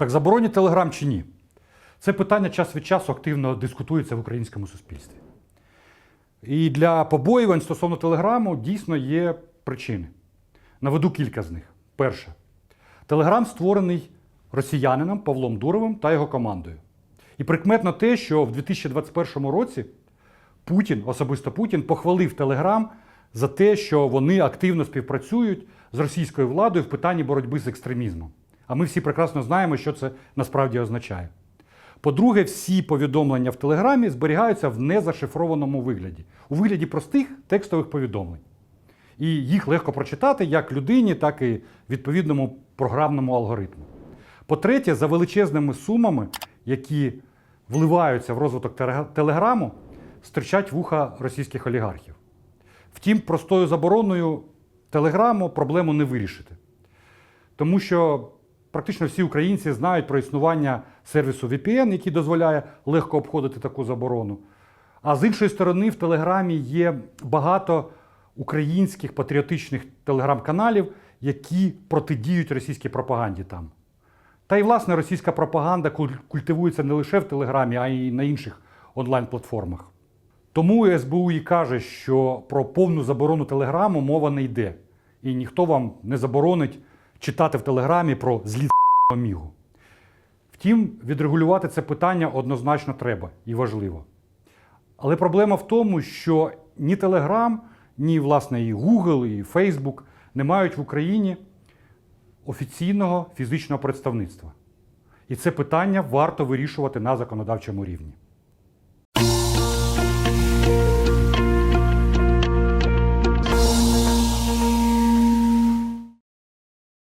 Так заборонять Телеграм чи ні? Це питання час від часу активно дискутується в українському суспільстві. І для побоювань стосовно Телеграму дійсно є причини. Наведу кілька з них. Перше, Телеграм створений росіянином Павлом Дуровим та його командою. І прикметно те, що в 2021 році Путін, особисто Путін, похвалив Телеграм за те, що вони активно співпрацюють з російською владою в питанні боротьби з екстремізмом. А ми всі прекрасно знаємо, що це насправді означає. По-друге, всі повідомлення в Телеграмі зберігаються в незашифрованому вигляді, у вигляді простих текстових повідомлень. І їх легко прочитати як людині, так і відповідному програмному алгоритму. По-третє, за величезними сумами, які вливаються в розвиток Телеграму, стирчать вуха російських олігархів. Втім, простою забороною Телеграму проблему не вирішити. Тому що практично всі українці знають про існування сервісу VPN, який дозволяє легко обходити таку заборону. А з іншої сторони, в Телеграмі є багато українських патріотичних телеграм-каналів, які протидіють російській пропаганді там. Та й власне російська пропаганда куль- культивується не лише в Телеграмі, а й на інших онлайн-платформах. Тому СБУ і каже, що про повну заборону Телеграму мова не йде. І ніхто вам не заборонить читати в Телеграмі про злі мігу. Втім, відрегулювати це питання однозначно треба і важливо. Але проблема в тому, що ні Telegram, ні власне і Google, і Facebook не мають в Україні офіційного фізичного представництва. І це питання варто вирішувати на законодавчому рівні.